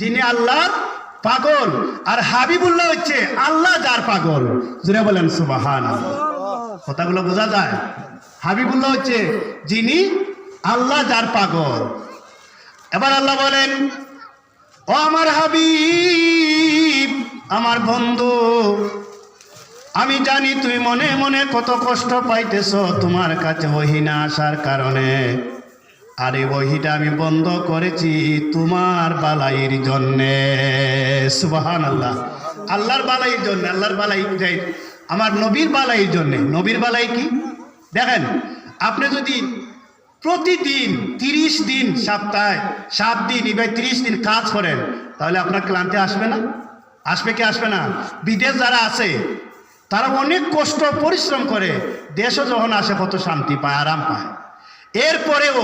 যিনি আল্লাহর পাগল। আর হাবিবুল্লাহ হচ্ছে আল্লাহ যার পাগল। জুড়ে বলেন সুবাহান কথাগুলো বোঝা যায়? হাবিবুল্লাহ হচ্ছে যিনি আল্লাহ যার পাগল। এবার আল্লাহ বলেন ও আমার হাবিব আমার বন্ধু আমি জানি তুই মনে মনে কত কষ্ট পাইতেছ তোমার কাছে ওহি না আসার কারণে। আর বহিটা আমি বন্ধ করেছি তোমার বালাইয়ের জন্যে। সুবাহান আল্লাহ আল্লাহর বালাইয়ের জন্য, আল্লাহর বালাই যাই আমার নবীর বালাইয়ের জন্যে। নবীর বালাই কি? দেখেন, আপনি যদি প্রতিদিন তিরিশ দিন সপ্তাহে সাত দিন এবার তিরিশ দিন কাজ করেন, তাহলে আপনার ক্লান্তি আসবে না? আসবে কি আসবে না? বিদেশ যারা আছে, তারা অনেক কষ্ট, পরিশ্রম করে, দেশও যখন আসে কত শান্তি পায়, আরাম পায়। এরপরেও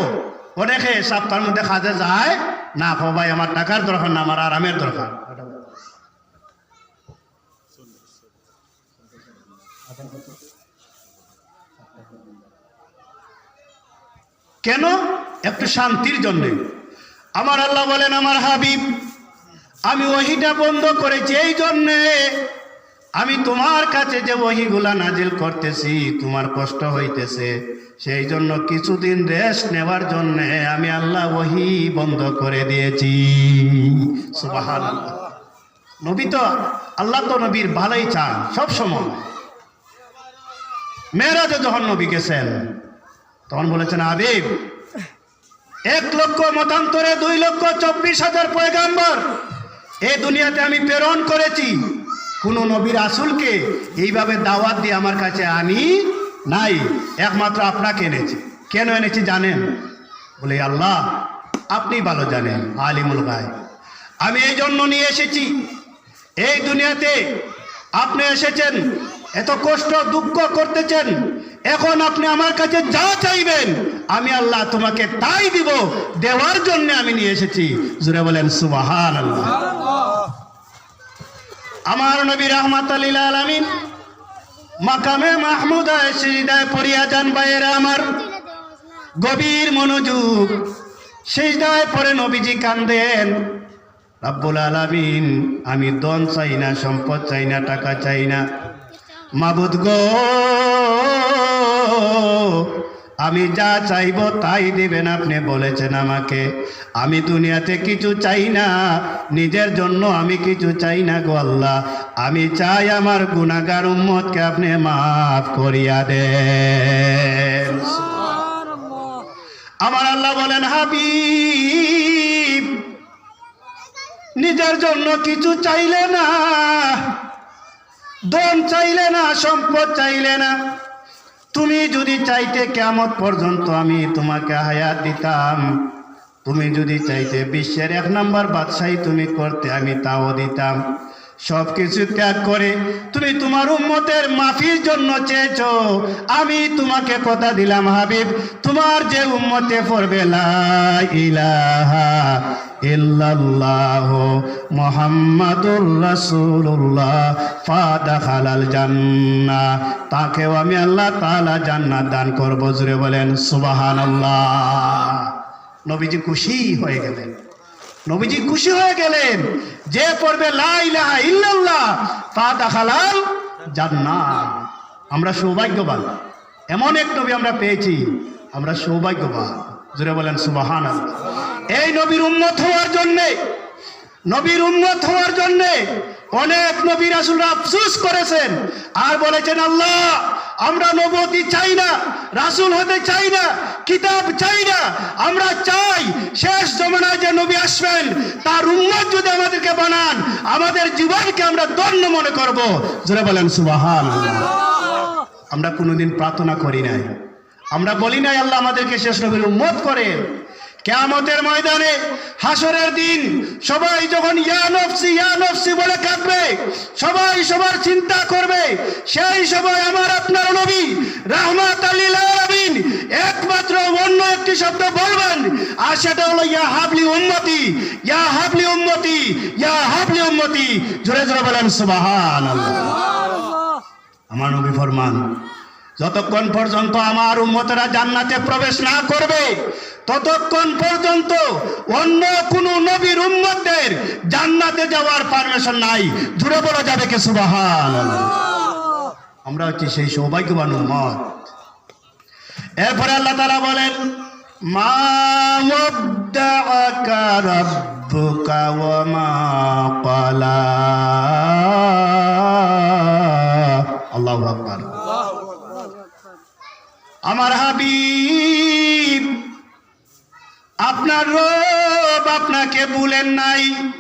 অনেকে সপ্তাহের মধ্যে কাজে যায়। না কো ভাই, আমার টাকার দরকার, না আমার আরামের দরকার। কেন? একটু শান্তির জন্যে। আমার আল্লাহ বলেন, আমার হাবিব, আমি ওহিটা বন্ধ করেছি, এই জন্যে আমি তোমার কাছে যে ওহিগুলা নাজিল করতেছি, তোমার কষ্ট হইতেছে। সেই জন্য কিছুদিন রেস্ট নেওয়ার জন্য আমি আল্লাহ ওহি বন্ধ করে দিয়েছি। নবী তো, আল্লাহ তো নবীর ভালোই চান, সব সময়। মেয়েরাজে যখন নবী গেছেন, তখন বলেছেন আবিব এক লক্ষ মতান্তরে দুই লক্ষ চব্বিশ হাজার পয়গাম্বর এই দুনিয়াতে আমি প্রেরণ করেছি। কোন নবীর আসুলকে এইভাবে দাওয়াত দিয়ে আমার কাছে আনি নাই একমাত্র আপনাকে এনেছি। কেন এনেছি জানেন? বলে আল্লাহ আপনি ভালো জানেন আলিমুল গায় আমি এই জন্য নিয়ে এসেছি। এই দুনিয়াতে আপনি এসেছেন এত কষ্ট দুঃখ করতেছেন। এখন আপনি আমার কাছে যা চাইবেন আমি আল্লাহ তোমাকে তাই দিব। দেওয়ার জন্য আমি নিয়ে এসেছি। জুড়ে বলেন সুবাহান আল্লাহ আমার নবী রহমাত আলমিন মাকামে মাহমুদ সিজদায় পড়িয়া যান বাইরে আমার। গভীর মনোযোগ সিজদায় পরে নবীজি কান্দেন, রাব্বুল আলামিন, আমি দন চাই না, সম্পদ চাই না, টাকা চাই না। মাবুদ গো, আমি যা চাইব তাই দেবেন আপনি বলেছেন আমাকে। আমি দুনিয়াতে কিছু চাই না, নিজের জন্য আমি কিছু চাই না গো আল্লাহ। আমি চাই আমার গুণাগার উম্মতকে আপনি মাফ করিয়া দেন। আমার আল্লাহ বলেন হাবিব নিজের জন্য কিছু চাইলে না দন চাইলে না সম্পদ চাইলে না। তুমি যদি চাইতে কেমত পর্যন্ত আমি তোমাকে হায়াত দিতাম তুমি যদি চাইতে বিশ্বের এক নাম্বার বাদশাহী তুমি করতে আমি তাও দিতাম। সব কিছু ত্যাগ করে তুমি তোমার উম্মতের মাফির জন্য চেয়েছ। আমি তোমাকে কথা দিলাম, হাবিব। তোমার যে উম্মতে পড়বে ইল্লাল্লাহ মোহাম্মদুর রাসূলুল্লাহ ফাদাখালাল জান্নাহ। তাকেও আমি আল্লাহ তাআলা জান্নাত দান করব জুড়ে বলেন সুবহানাল্লাহ। নবীজি খুশি হয়ে গেলেন। নবীজি খুশি হয়ে গেলেন। যে পড়বে লা ইলাহা ইল্লাল্লাহ ফাদাখালাল জান্নাত। আমরা সৌভাগ্যবান। এমন এক নবী আমরা পেয়েছি। আমরা সৌভাগ্যবান। জুড়ে বলেন, সুবহানাল্লাহ। এই নবীর উন্মত হওয়ার জন্যে, নবীর উন্মত হওয়ার জন্যে অনেক নবীর আসল আফসুস করেছেন। আর বলেছেন, আল্লাহ আমরা নবতী চাই না, রাসুল হতে চাই না, কিতাব চাই না। আমরা চাই শেষ জমানায় যে নবী আসবেন, তার উন্মত যদি আমাদেরকে বানান, আমাদের জীবনকে আমরা দণ্ড মনে করব। জোরে বলেন সুবাহান আমরা কোনোদিন প্রার্থনা করি নাই। আমরা বলি নাই, আল্লাহ আমাদেরকে শেষ নবীর উন্মত করেন। কেয়ামতের ময়দানে হাসরের দিন সবাই যখন ইয়া নফসি ইয়া নফসি বলে কাঁদবে সবাই সবার চিন্তা করবে সেই সময় আমার আপনার নবী রাহমাত আলামিন একমাত্র অন্য একটি শব্দ বলবেন আর সেটা হলো ইয়া হাবলি উম্মতি ইয়া হাবলি উম্মতি ইয়া হাবলি উম্মতি। জোরে জোরে বলেন সুবহানাল্লাহ। আমার নবী ফরমান যতক্ষণ পর্যন্ত আমার উম্মতেরা জান্নাতে প্রবেশ না করবে, ততক্ষণ পর্যন্ত অন্য কোন নবীর উম্মতের জান্নাতে যাওয়ার পারমিশন নাই। দূরে বলা যাবে কে সুবাহান আমরা হচ্ছি সেই সৌভাগ্যবান উম্মত। এরপরে আল্লাহ তারা বলেন, মা রাব্বুকা ওয়া মা ক্বালা। আল্লাহু আকবার। আপনার রব আপনাকে ভুলেন নাই।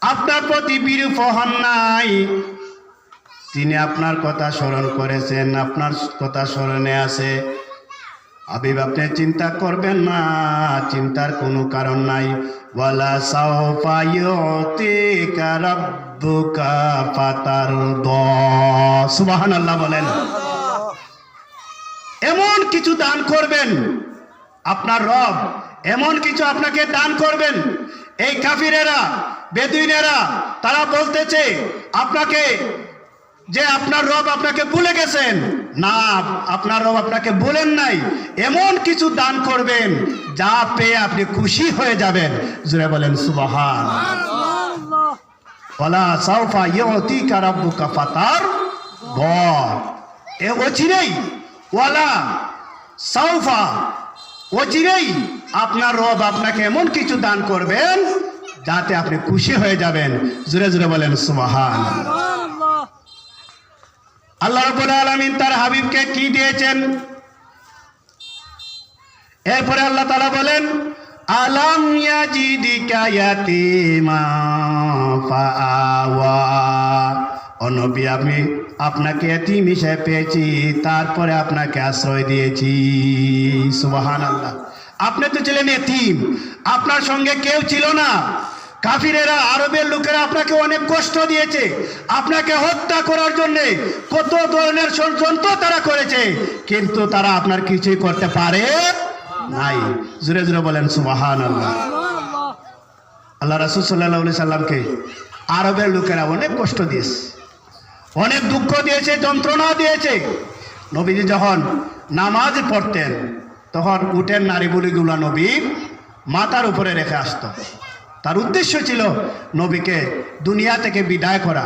আপনার প্রতি বিরূপ হন নাই। তিনি আপনার কথা স্মরণ করেছেন, আপনার কথা স্মরণে আছে। আবিব আপনি চিন্তা করবেন না, চিন্তার কোনো কারণ নাই। ওয়ালা ফাতারদা সুবহানাল্লাহ বলেন। এমন কিছু দান করবেন, আপনার রব এমন কিছু আপনাকে দান করবেন। এই কাফিরেরা, বেদুইনেরা, তারা বলতেছে, আপনাকে যে আপনার রব আপনাকে ভুলে গেছেন। না, আপনার রব আপনাকে ভুলেন নাই। এমন কিছু দান করবেন যা পেয়ে আপনি খুশি হয়ে যাবেন। জুড়ে বলেন, সুবাহান। ওয়ালা সাউফা ইউতিকা রাব্বুকা ফাতার দ এ অচিরেই, ওয়ালা সাউফা অচিরেই আপনার রব আপনাকে এমন কিছু দান করবেন যাতে আপনি খুশি হয়ে যাবেন। জুড়ে জুড়ে বলেন, সুবাহান। আল্লাহ রাব্বুল আলামিন তার হাবিবকে কি দিয়েছেন? এরপরে আল্লাহ তালা বলেন, আলাম অনবী আমি আপনাকে এতিম হিসেবে পেয়েছি, তারপরে আপনাকে আশ্রয় দিয়েছি। সুবাহান আল্লাহ আপনি তো ছিলেন এতিম আপনার সঙ্গে কেউ ছিল না। কাফিরেরা, আরবের লোকেরা আপনাকে অনেক কষ্ট দিয়েছে। আপনাকে হত্যা করার জন্য কত ধরনের ষড়যন্ত্র তারা করেছে। কিন্তু তারা আপনার কিছুই করতে পারে নাই। জুড়ে জুড়ে বলেন সুবাহান আল্লাহ আল্লাহ রাসুল সাল্লাহ সাল্লামকে আরবের লোকেরা অনেক কষ্ট দিয়েছে। অনেক দুঃখ দিয়েছে যন্ত্রণা দিয়েছে। নবীজি যখন নামাজ পড়তেন তখন উঠেন নারী বলিগুলা নবীর মাতার উপরে রেখে আসতো। তার উদ্দেশ্য ছিল নবীকে দুনিয়া থেকে বিদায় করা।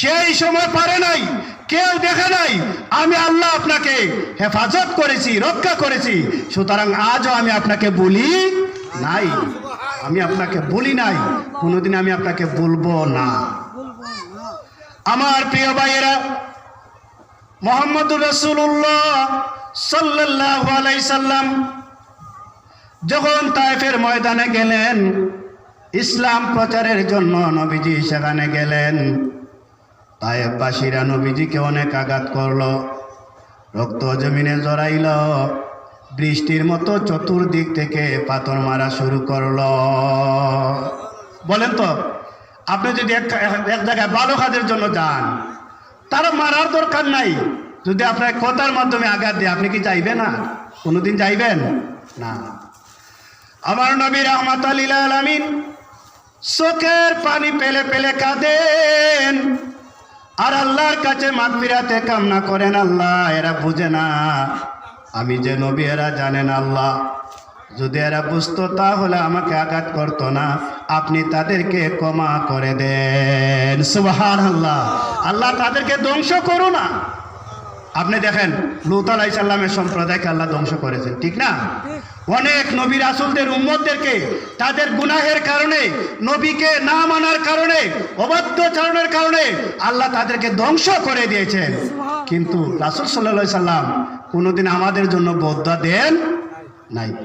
সেই সময় পারে নাই, কেউ দেখে নাই, আমি আল্লাহ আপনাকে হেফাজত করেছি, রক্ষা করেছি, সুতরাং আজও আমি আপনাকে বলি নাই। আমি আপনাকে বলি নাই, কোনোদিন আমি আপনাকে বলব না। আমার প্রিয় ভাইয়েরা, মোহাম্মদুর রসুল্লাহ সাল্লাম যখন তাইফের ময়দানে গেলেন, ইসলাম প্রচারের জন্য নবীজি সেখানে গেলেন। তাইফবাসীরা নবীজিকে অনেক আঘাত করল, রক্ত জমিনে জড়াইল, বৃষ্টির মতো চতুর্দিক থেকে পাথর মারা শুরু করল। বলেন তো, আপনি যদি এক জায়গায় ভালো কাজের জন্য যান তারা মারার দরকার নাই। যদি আপনার কথার মাধ্যমে আঘাত দেয়, আপনি কি চাইবেন না কোনোদিন চাইবেন? না। আমার নবী রহমত আলামিন চোখের পানি পেলে পেলে কাঁদেন, আর আল্লাহর কাছে মাগফিরাতে কামনা করেন, আল্লাহ, এরা বুঝে না। আমি যে নবী, এরা জানেন আল্লাহ। যদি এরা বুঝতো, তাহলে আমাকে আঘাত করতো না। আপনি তাদেরকে ক্ষমা করে দেন। সুবাহান আল্লাহ আল্লাহ তাদেরকে ধ্বংস করো না। আপনি দেখেন, লুত আলাইসাল্লামের সম্প্রদায়কে আল্লাহ ধ্বংস করেছেন, ঠিক না? অনেক নবী রাসুলদের উম্মতদেরকে তাদের গুনাহের কারণে, নবীকে না মানার কারণে, অবাধ্য চারণের কারণে আল্লাহ তাদেরকে ধ্বংস করে দিয়েছেন। কিন্তু রাসুল সাল্লা সাল্লাম কোনোদিন আমাদের জন্য বদ্ধা দেন নাই।